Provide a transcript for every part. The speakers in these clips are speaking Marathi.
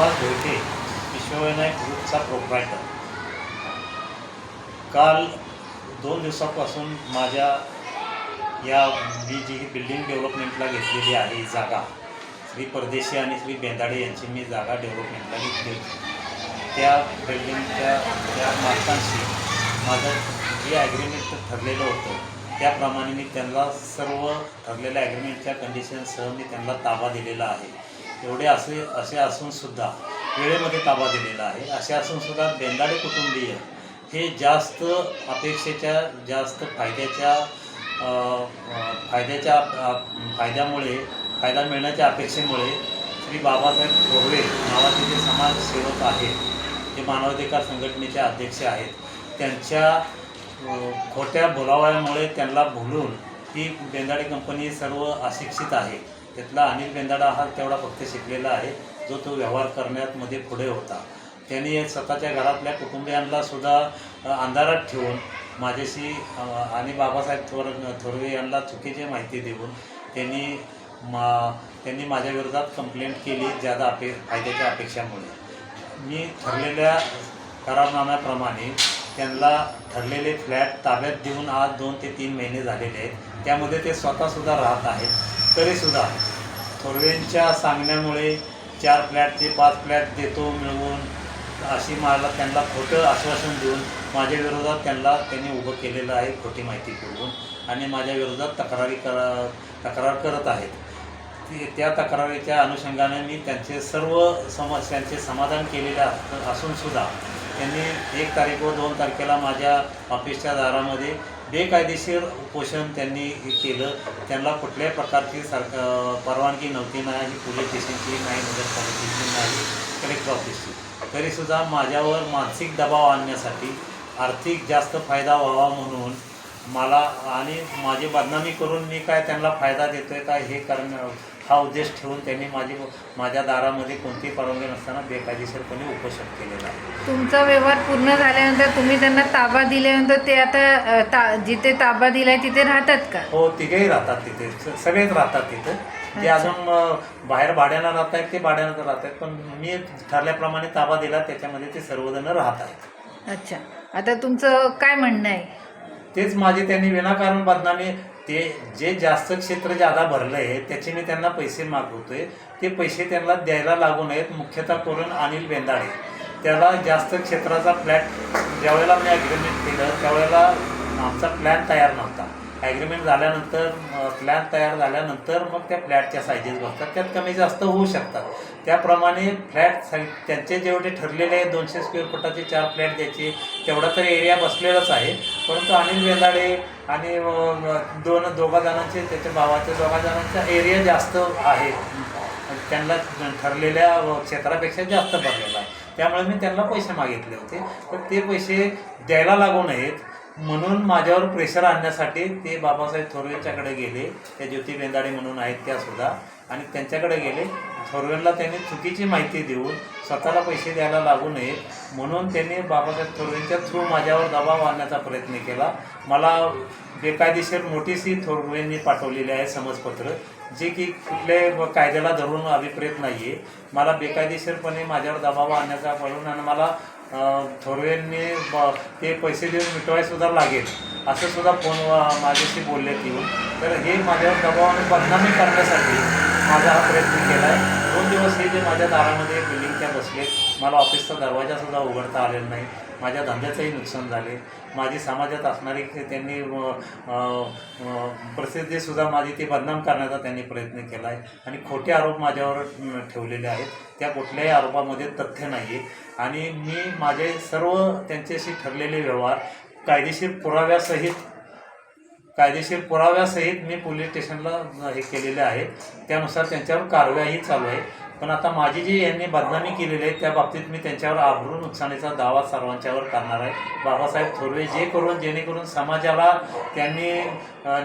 सुहास भोयटे विश्वविनायक ग्रुपचा प्रोप्रायटर काल दोन दिवसापासून माझ्या या मी जी ही बिल्डिंग डेव्हलपमेंटला घेतलेली आहे जागा श्री परदेशी आणि श्री बेंदाडे यांची मी जागा डेव्हलपमेंटला घेतली होती. त्या बिल्डिंगच्या त्या मालकांशी माझं जे ॲग्रीमेंट ठरलेलं होतं त्याप्रमाणे मी त्यांना सर्व ठरलेल्या ॲग्रीमेंटच्या कंडिशनसह मी त्यांना ताबा दिलेला आहे. एवढे असे असे असूनसुद्धा वेळेमध्ये ताबा दिलेला आहे. असे असूनसुद्धा बेंदाडे कुटुंबीय हे जास्त अपेक्षेच्या जास्त फायद्याच्या फायद्याच्या फायद्यामुळे फायदा मिळण्याच्या अपेक्षेमुळे श्री बाबासाहेब थोरवे नावाचे जे समाजसेवक आहेत जे मानवाधिकार संघटनेचे अध्यक्ष आहेत त्यांच्या खोट्या बोलावळ्यामुळे त्यांना भुलून ही बेंदाडे कंपनी सर्व अशिक्षित आहे. त्यातला अनिल बेंदाडा हा तेवढा फक्त शिकलेला आहे जो तो व्यवहार करण्यात मध्ये पुढे होता. त्यांनी स्वतःच्या घरातल्या कुटुंबियांना सुद्धा अंधारात ठेवून माझ्याशी आणि बाबासाहेब थोर थोरवे यांना चुकीची माहिती देऊन त्यांनी मा त्यांनी माझ्याविरोधात कंप्लेंट केली ज्यादा अपे फायद्याच्या अपेक्षामुळे. मी ठरलेल्या करारनाम्याप्रमाणे त्यांना ठरलेले फ्लॅट ताब्यात देऊन आज दोन ते तीन महिने झालेले आहेत. त्यामध्ये ते स्वतःसुद्धा राहत आहेत. तरीसुद्धा थोरवेंच्या सांगण्यामुळे चार फ्लॅटचे पाच फ्लॅट देतो मिळवून अशी मला त्यांना खोटं आश्वासन देऊन माझ्या विरोधात त्यांना त्यांनी उभं केलेलं आहे खोटी माहिती पुरवून आणि माझ्या विरोधात तक्रारी करा तक्रार करत आहेत. त्या तक्रारीच्या अनुषंगाने मी त्यांचे सर्व समस्यांचे समाधान केलेले असूनसुद्धा त्यांनी एक तारीख व दोन तारखेला माझ्या ऑफिसच्या दारामध्ये बेकायदेशीर उपोषण त्यांनी हे केलं. त्यांना कुठल्याही प्रकारची सरकार परवानगी नव्हती नाही पोलीस स्टेशनची नाही नगरपालिकेची नाही कलेक्टर ऑफिसची. तरीसुद्धा माझ्यावर मानसिक दबाव आणण्यासाठी आर्थिक जास्त फायदा व्हावा म्हणून मला आणि माझी बदनामी करून मी काय त्यांना फायदा देतोय काय हे करणं हा उद्देश ठेवून त्यांनी माझी माझ्या दारामध्ये कोणतीही परवानगी नसताना बेकायदेशीरपणे उपोषण केलेलं आहे. तुमचा व्यवहार पूर्ण झाल्यानंतर तुम्ही त्यांना ताबा दिल्यानंतर ते आता ता जिथे ताबा दिलाय तिथे राहतात का? हो तिघेही राहतात तिथे. सगळेच राहतात तिथे. ते. अजून बाहेर भाड्यानं राहत आहेत ते भाड्यानं राहत आहेत. पण मी ठरल्याप्रमाणे ताबा दिला त्याच्यामध्ये ते सर्वजण राहत आहेत. अच्छा. आता तुमचं काय म्हणणं आहे? तेच माझे त्यांनी विनाकारण बदनामी ते जे जास्त क्षेत्र ज्यादा भरलं आहे त्याचे मी त्यांना पैसे मागवतोय. ते पैसे त्यांना द्यायला लागू नयेत. मुख्यतः करून अनिल बेंदाळे त्याला जास्त क्षेत्राचा फ्लॅट ज्यावेळेला मी ॲग्रीमेंट केलं त्यावेळेला आमचा प्लॅन तयार नव्हता. ॲग्रीमेंट झाल्यानंतर प्लॅन तयार झाल्यानंतर मग त्या फ्लॅटच्या सायजेस बसतात. त्यात कमी जास्त होऊ शकतात. त्याप्रमाणे फ्लॅट साई त्यांचे जेवढे ठरलेले आहे दोनशे स्क्वेअर फुटाचे चार फ्लॅट द्यायचे तेवढा तर एरिया बसलेलाच आहे. परंतु अनिल वेलाडे आणि दोन दोघा जणांचे त्याच्या भावाच्या दोघा जणांचा एरिया जास्त आहे. त्यांना ठरलेल्या क्षेत्रापेक्षा जास्त भरलेला आहे. त्यामुळे मी त्यांना पैसे मागितले होते. तर ते पैसे द्यायला लागू नयेत. म्हणून माझ्यावर प्रेशर आणण्यासाठी ते बाबासाहेब थोरवेंच्याकडे गेले. त्या ज्योती बेंदाडे म्हणून आहेत त्या सुद्धा. आणि त्यांच्याकडे गेले. थोरवेंना त्यांनी चुकीची माहिती देऊन स्वतःला पैसे द्यायला लागू नये म्हणून त्यांनी बाबासाहेब थोरवेंच्या थ्रू माझ्यावर दबाव आणण्याचा प्रयत्न केला. मला बेकायदेशीर नोटीसही थोरवेंनी पाठवलेली आहे समजपत्र जे की कुठल्या कायद्याला धरून अभिप्रेत नाही आहे मला बेकायदेशीरपणे माझ्यावर दबाव आणण्याचा पडून आणि मला थोरवेंनी ब- ते पैसे देऊन मिटवायसुद्धा लागेल. असं सुद्धा फोन माझ्याशी बोलले येऊन तर हे माझ्यावर दबाव आणि बदनामी करण्यासाठी माझा हा प्रयत्न केला आहे दोन दिवस हे जे माझ्या दारामध्ये बिल्डिंगच्या बसले मला ऑफिसचा दरवाजासुद्धा उघडता आलेला नाही. माझ्या धंद्याचंही नुकसान झाले. माझी समाजात असणारी त्यांनी प्रसिद्धीसुद्धा माझी ती बदनाम करण्याचा त्यांनी प्रयत्न केला आहे आणि खोटे आरोप माझ्यावर ठेवलेले आहेत. त्या कुठल्याही आरोपामध्ये तथ्य नाही आहे आणि मी माझे सर्व त्यांच्याशी ठरलेले व्यवहार कायदेशीर पुराव्यासहित कायदेशीर पुराव्यासहित मी पोलीस स्टेशनला हे केलेले आहे त्यानुसार त्यांच्यावर कारवाईही चालू आहे. पण आता माझी जी यांनी बदनामी केलेली आहे त्या बाबतीत मी त्यांच्यावर आबरू नुकसानीचा दावा सर्वांच्यावर करणार आहे. बाबासाहेब थोरवे जे करून जेणेकरून समाजाला त्यांनी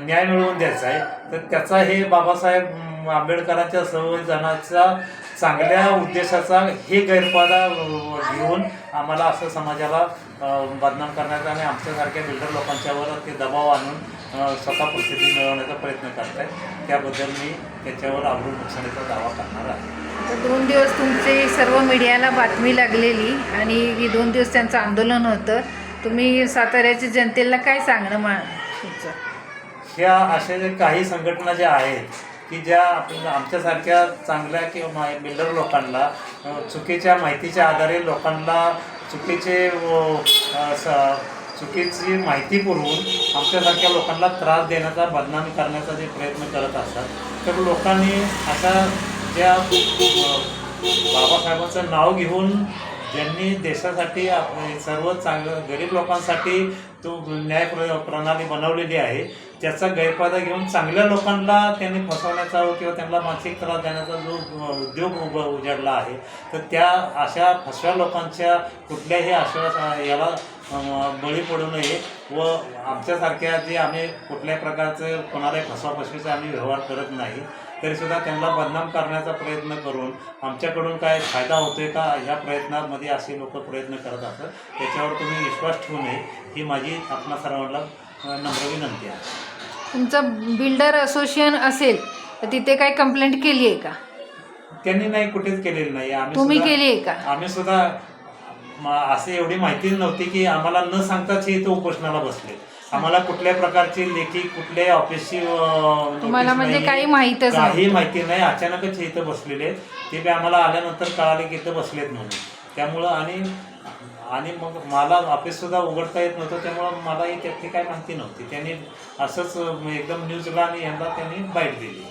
न्याय मिळवून द्यायचा आहे तर त्याचा हे बाबासाहेब आंबेडकरांच्या संविधानाचा चांगल्या उद्देशाचा हे गैरफायदा घेऊन आम्हाला असं समाजाला बदनाम करण्याचा आणि आमच्यासारख्या बिल्डर लोकांच्यावर ते दबाव आणून स्वतः प्रसिद्धी मिळवण्याचा प्रयत्न करत आहे त्याबद्दल मी त्याच्यावर आबरू नुकसानीचा दावा करणार आहे. तर दोन दिवस तुमची सर्व मीडियाला बातमी लागलेली आणि ही दोन दिवस त्यांचं आंदोलन होतं. तुम्ही साताऱ्याच्या जनतेला काय सांगणं मा तुमचं? ह्या अशा जे काही संघटना ज्या आहेत की ज्या आपल्या आमच्यासारख्या चांगल्या किंवा बिल्डर लोकांना चुकीच्या माहितीच्या आधारे लोकांना चुकीचे स- चुकीची माहिती पुरवून आमच्यासारख्या लोकांना त्रास देण्याचा बदनाम करण्याचा जे प्रयत्न करत असतात. तर लोकांनी अशा ज्या बाबासाहेबांचं नाव घेऊन ज्यांनी देशासाठी आप- सर्व चांगलं गरीब लोकांसाठी तो न्याय प्र प्रणाली बनवलेली आहे त्याचा गैरफायदा घेऊन चांगल्या लोकांना त्यांनी फसवण्याचा किंवा त्यांना मानसिक त्रास देण्याचा जो उद्योग उभ उजाडला आहे तर त्या अशा फसव्या लोकांच्या कुठल्याही आश्वास याला बळी पडू नये व आमच्यासारख्या जे आम्ही कुठल्याही प्रकारचं कोणालाही फसवाफसवीचा आम्ही व्यवहार करत नाही तरीसुद्धा त्यांना बदनाम करण्याचा प्रयत्न करून आमच्याकडून काय फायदा होतोय का ह्या प्रयत्नामध्ये असे लोक प्रयत्न करत असतात. त्याच्यावर तुम्ही विश्वास ठेवू नये. ही माझी आपणा सर्वांना नम्र विनंती आहे. तुमचं बिल्डर असोसिएशन असेल तर तिथे काय कंप्लेंट केली आहे का? त्यांनी नाही कुठेच केलेलं नाही. आम्ही तुम्ही सुद्धा- केली आहे का? आम्ही सुद्धा म- असे एवढी माहिती नव्हती की आम्हाला न सांगताच इथं उपोषणाला बसले. आम्हाला कुठल्या प्रकारची लेखी कुठल्याही ऑफिसची अ, तुम्हाला म्हणजे. काही माहीतच काही नव्हतं. माहिती नाही. अचानकच हे इथं बसलेले ते बी आम्हाला आल्यानंतर कळाले की इथं बसलेत म्हणून. त्यामुळं आणि आणि मग मला ऑफिस सुद्धा उघडता येत नव्हतं त्यामुळं मलाही त्यातली काही माहिती नव्हती. त्यांनी असंच एकदम न्यूजला आणि यांना त्यांनी बाईट दिली.